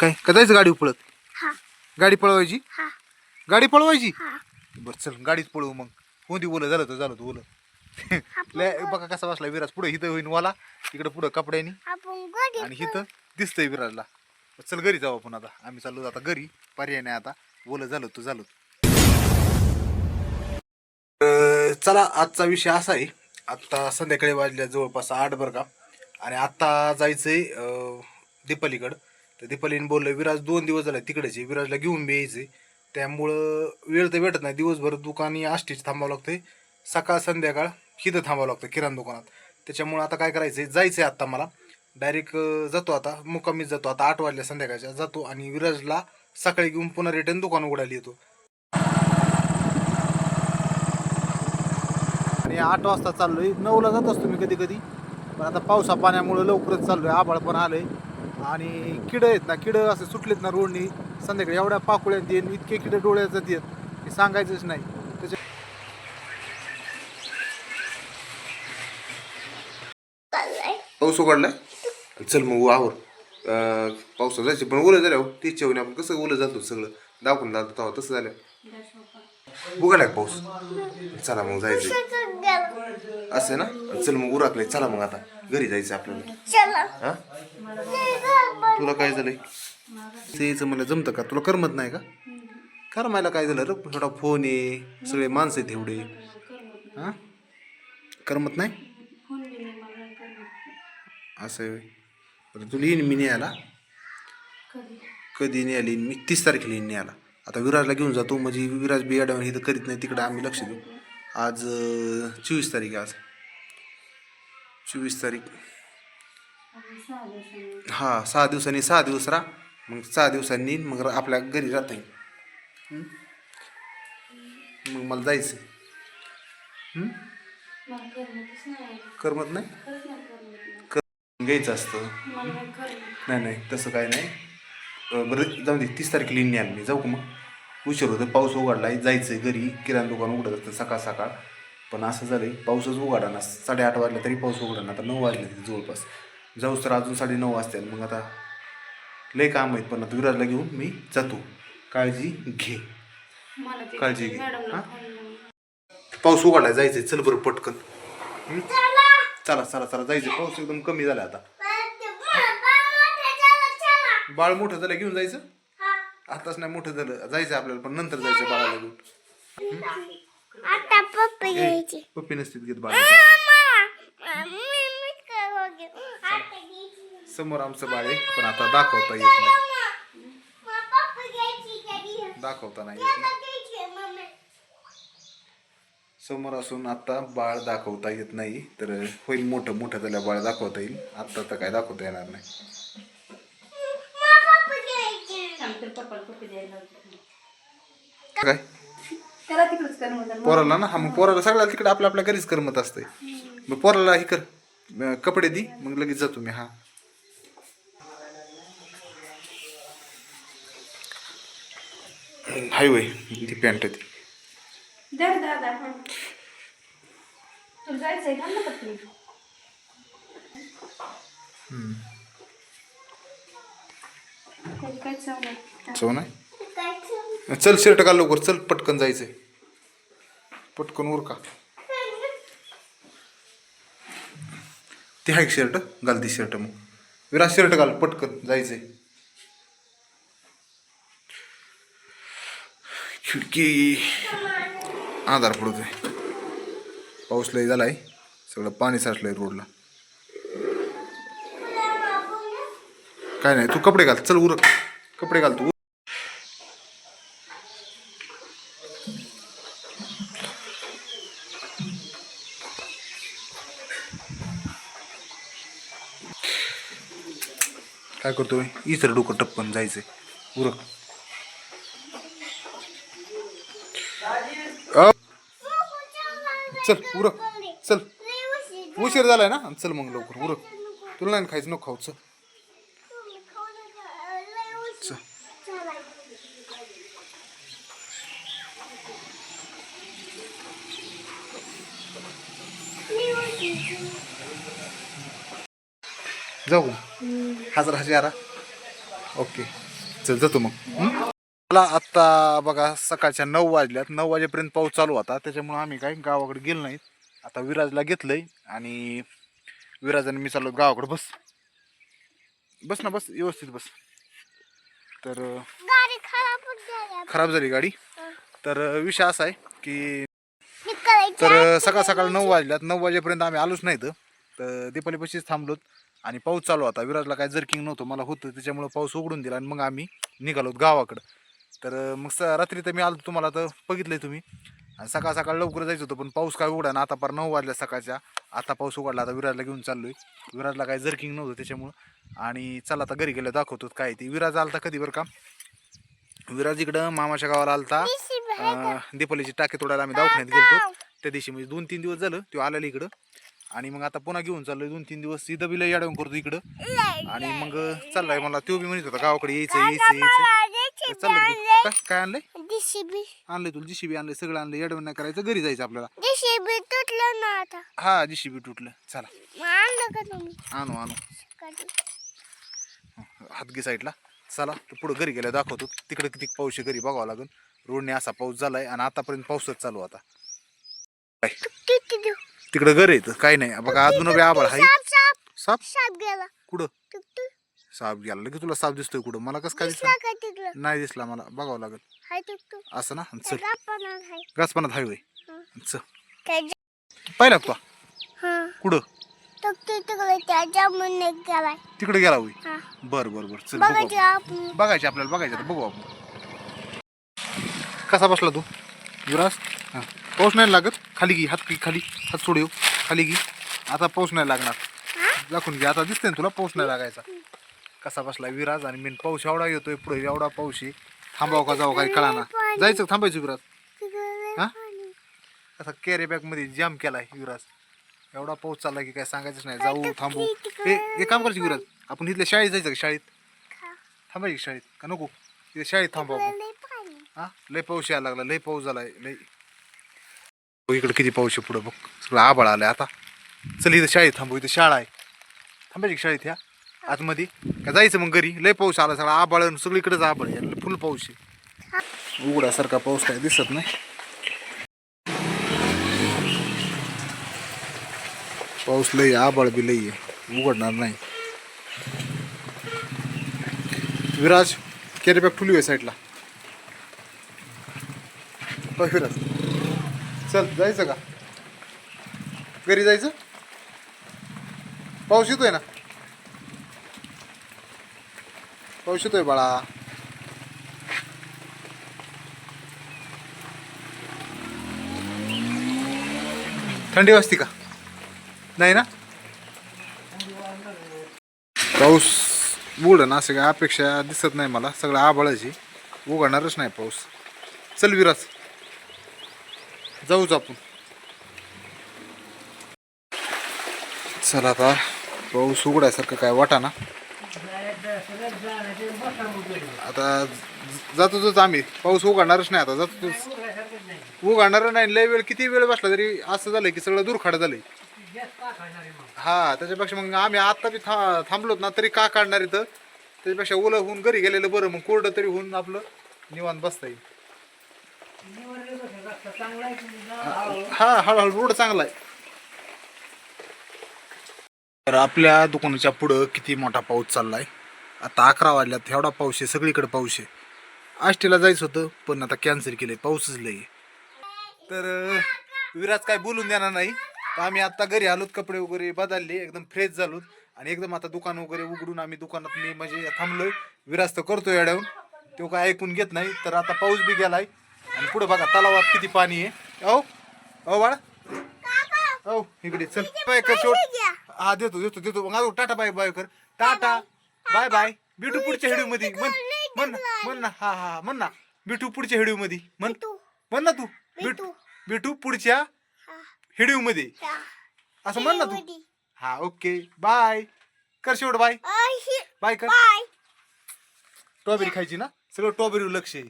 काय? का जायचं गाडी पळत हा. गाडी पळवायची? हा. गाडी पळवायची? हा. बरं चल गाडीत पळवू मग. कोणती बोल झालं तर झालं तर बोल लय बघा कसा बसला विराज. पुढे हिथं होईन वाला तिकडे पुढं कपड्यानी. आपण गोडी आणि हिथं दिसतंय विराजला. चल घरी जाऊ आपण आता. आम्ही चाललो आता घरी. पर्याय नाही आता. बोल झालं तर झालं. अं, चला आजचा विषय असा आहे. आत्ता संध्याकाळी वाजल्या जवळपास आठ बरं का. आणि आत्ता जायचंय अं, दीपालीकडं. तर दीपालीने बोललं विराज दोन दिवस झाले तिकडेच. विराजला घेऊन बी त्यामुळं वेळ तर भेटत नाही. दिवसभर दुकानी आष्टीच थांबावं लागतंय. सकाळ संध्याकाळ हिथं थांबावं लागतं किराणा दुकानात. त्याच्यामुळं आता काय करायचं आहे जायचं आहे आत्ता मला. डायरेक्ट जातो आता. मुक्कामीच जातो. आता आठ वाजल्या संध्याकाळच्या. जातो आणि विराजला सकाळी घेऊन पुन्हा रिटर्न दुकान उघडायला येतो. आणि आठ वाजता चाललोय. नऊला जात असतो मी कधी कधी पण आता पावसा पाण्यामुळे लवकरच चाललोय. आभाळ पण आलंय. आणि किड आहेत ना किड असे सुटलेत ना रोडनी संध्याकाळी एवढ्या पाकोळ्या देईन इतके किड डोळ्याचा देत हे सांगायचंच नाही. त्याच्या पाऊस उघडलाय? चल मग आवर. पावसात जायचं पण ओलं झाल्या तिच्या आपण कसं ओलं जातो सगळं? दाखवून जातो तसं झालं उघडलाय का पाऊस चला मग जायचं असं ना चल मग उरकलंय चला मग आता घरी जायचं आपल्याला चला हा तुला काय झालंय ते यायचं मला जमतं का तुला करमत नाही का करमायला काय झालं रे थोडा फोन आहे सगळे माणसं आहेत एवढे हा करमत नाही असं आहे होय. बरं तुला येईन मी न्यायला कधी न्यायला येईन मी तीस तारखेला येईन न्यायला आता विराजला घेऊन जातो म्हणजे विराज बी अडवण इथं करीत नाही तिकडे आम्ही लक्ष देऊ. आज चोवीस तारीख आज. चोवीस तारीख. हा सहा दिवसांनी सहा दिवस राहा मग सहा दिवसांनी मग आपल्या घरी राहता येईल. हं? मग मला जायचं हं? करमत नाही? कर घ्यायचं असतं. नाही नाही तसं काय नाही. बरं जाऊ दे तीस तारखेला येईन मी जाऊ का मग? उशीर होतं पाऊस उघडला जायचं घरी किराणा दुकान उघडत असतं सकाळ सकाळ. पण असं झालंय पाऊसच उघडा ना साडेआठ वाजला तरी पाऊस उघडा ना आता नऊ वाजले तिथे जवळपास. जाऊस तर अजून साडे नऊ वाजतील मग आता लय काम आहेत पण आता विराजला घेऊन मी जातो. काळजी घे. काळजी घे. हा? पाऊस उघडलाय जायचंय चल बरं पटकन? चला! चला चला जायचं पाऊस एकदम कमी झाला आता. बाळ मोठं झालं घेऊन जायचं? आताच नाही मोठं झालं जायचं आपल्याला पण नंतर जायचं बाळाला घेऊन. आता पप्पी घ्यायची पप्पी नसतील घेत बाळ. समोर आमचं बाळ आहे पण आता दाखवता येत नाही? दाखवता नाही येत ना. आता घ्यायची, मम्मी. समोर असून आता बाळ दाखवता येत नाही तर होईल मोठं मोठं झाल्या बाळ दाखवता येईल. आता तर काय दाखवता येणार नाही. काय? त्याला तिकडच कर म्हणतात पोराला ना? हा मग पोराला सगळ्या तिकडे आपल्या आपल्या घरीच करमत असते मग पोराला हे कर. अं, कपडे दे मग लगेच जातो मी हा. हायवे ती पॅन्ट ती. दर दादा तुला जायचंय का ना पत्नी काय चव नाही? चालू? चल शर्ट घाल लवकर चल पटकन जायचंय. पटकन उरका. ते हाय शर्ट? घाल ती शर्ट मग. विराज शर्ट घाल पटकन जायचंय. खिडकी. आधार पडतोय. पाऊस लय झालाय. सगळं पाणी साठलंय रोडला. काय नाही तू कपडे घाल चल उरक. कपडे घाल तू. काय करतोय? इतर डोकं टप्पन जायचंय. उरक. चल उरक. चल. उशीर झालाय ना? चल मग लवकर उरक. तुला नाही खायचं? नको खाऊ चल तुम्ही खाऊ नका. लय उशीर. चल चला. लय उशीर. जाऊ. हजार हजार ओके. चल जातो मग? मला आत्ता बघा सकाळच्या नऊ वाजल्यात. नऊ वाजेपर्यंत पाऊस चालू होता. त्याच्यामुळे आम्ही काय गावाकडे गेलो नाहीत. आता विराजला घेतलंय आणि विराजाने मी चाललो गावाकडे. बस. बस ना बस. व्यवस्थित बस. तर खराब झाली गाडी. तर विषय असा आहे की तर सकाळ सकाळ नऊ वाजल्यात. नऊ वाजेपर्यंत आम्ही आलोच नाही इथं. तर दीपालीपाशीच थांबलोत आणि पाऊस चालू होता. विराजला काय जर्किंग नव्हतं. मला होतं त्याच्यामुळं पाऊस उघडून दिला आणि मग आम्ही निघालोत गावाकडं. तर मग स रात्री तर मी आलो तुम्हाला तर बघितलंय तुम्ही. आणि सकाळ सकाळ लवकर जायचं होतं पण पाऊस काय उघडा ना. आता पार नऊ वाजल्या सकाळच्या. आता पाऊस उघडला. आता विराजला घेऊन चाललोय. विराजला काय जर्किंग नव्हतं त्याच्यामुळं. आणि चला आता घरी गेलं दाखवतो काय ते. विराज आलता कधी बरं का? विराज इकडं मामाच्या गावाला आलता. अं, दीपालीची टाके तोडायला आम्ही दवाखान्यात गेलतो. त्या दिवशी म्हणजे दोन तीन दिवस झालं तो आलेला इकडं. आणि मग आता पुन्हा घेऊन चाललोय दोन तीन दिवस. इथं बिला याडवून करतो इकडं. आणि मग चाललाय मला तो बी म्हणत होता गावाकडे यायचं यायचं यायचं. तर चाललं की. काय काय आणलंय? जेसीबी आणलंय तुला जीसीबी आणलंय सगळं आणलंय येडवून नाही करायचं घरी जायचं आपल्याला. जेसीबी तुटलं ना आता. हा जीसीबी तुटलं. चला. मग आणलं का तुम्ही? आणू आणू. कधी? हातगी साईडला. चला पुढं घरी गेल्या दाखवतो. तिकडं किती पाऊस आहे घरी बघावं लागेल रोडने असा पाऊस झालाय आणि आतापर्यंत पाऊसच चालू आता. तिकडं घर येतं काय नाही. बघा अजून बी आभाळ हाय साप कुठं? साप गेला. की तुला साप दिसतोय कुठं? मला कसं काय दिसला नाही दिसला मला. बघावं लागेल. असं ना? चल. हाय. हायवे. चल. पाहिला तू कुठं तिकडे गेला होई बर बर बर. चल बघू बघायचं आपल्याला बघायचं बघू आपण. कसा बसला तू? युवराज? हा. पाऊस नाही लागत? खाली घे हात खाली. हात सोड येऊ. खाली घे. आता पाऊस नाही लागणार. दाखवून घे. आता दिसतंय ना तुला पाऊस नाही लागायचा. कसा बसला विराज आणि मी पाऊस एवढा येतोय पुढे एवढा पाऊस आहे. थांबाव का जाऊ काही कळा ना जायचं थांबायचं विराज हा? असा कॅरी बॅगमध्ये जाम केलाय युवराज. एवढा पाऊस चालला की काय सांगायचंच नाही. जाऊ थांबू. हे हे काम करायचं युवराज. आपण इथल्या शाळेत जायचं का शाळेत? थांबायची का शाळेत? का नको? इथे शाळेत थांबावं आपण. हां? हा लय पाऊस यायला लागला लय पाऊस झालाय लय. इकडे किती पाऊस आहे पुढं बघ. सगळं आबाळ आलंय आता. चल इथं शाळेत थांबू इथं शाळा आहे. थांबायची शाळेत ह्या आतमध्ये? का जायचं मग घरी? लय पाऊस आला सगळा आबाळ सगळीकडेच आबाळ आहे. फुल पाऊस आहे. उघड्यासारखा पाऊस काय दिसत नाही. पाऊस लय आबाळ बी लय आहे. उघडणार नाही. विराज कॅरी बॅग फुली आहे साईडला. होय चल जायचं का? घरी जायचं? पाऊस येतोय ना? पाऊस येतोय बाळा. थंडी वाजती का? नाही ना? पाऊस उघड ना असं काय अपेक्षा दिसत नाही मला. सगळं आबळाची उघडणारच नाही पाऊस. चल विराज. जाऊच आपण. चला आता पाऊस उघडायसारखं काय वाटा ना. आता जातो तोच आम्ही. पाऊस उघडणारच नाही आता जातो तोच उघडणार नाही लय वेळ किती वेळ बसला तरी असं झालंय की सगळं दूर झालंय. हा त्याच्यापेक्षा मग आम्ही आता बी था थांबलोत ना तरी का काढणार इथं? त्याच्यापेक्षा ओलं होऊन घरी गेलेलं बरं मग कोरडं तरी होऊन आपलं निवांत बसता येईल. हा हळूहळू. रोड चांगला आहे. तर आपल्या दुकानाच्या पुढं किती मोठा पाऊस चाललाय? आता अकरा वाजल्यात एवढा पाऊस आहे सगळीकडे पाऊस आहे. आष्टीला जायचं होतं पण आता कॅन्सल केलंय पाऊसच लय. तर विराज काय बोलून देणार नाही. तर आम्ही आता घरी आलोत कपडे वगैरे बदलले एकदम फ्रेश झालोत. आणि एकदम आता दुकान वगैरे उघडून आम्ही दुकानात मी म्हणजे थांबलोय. विराज तर करतोय अडवून. तो काय ऐकून घेत नाही. तर आता पाऊस बी गेलाय. आणि पुढे बघा तलावात किती पाणी आहे. अहो बाळा. हो इकडे चल. बाय कर शेवट. हा देतो देतो देतो. मग अजून टाटा बाय बाय कर. टाटा. Bye bye. भेटू पुढच्या व्हिडिओमध्ये म्हण म्हण ना म्हण ना. हा हा म्हण ना. भेटू पुढच्या व्हिडिओमध्ये म्हण म्हण ना तू. भेटू. भेटू पुढच्या व्हिडिओमध्ये असं म्हण ना तू. हा ओके. बाय. कर शेवट बाय. बाय कर. स्ट्रॉबेरी खायची ना? सगळं स्ट्रॉबेरी लक्ष आहे.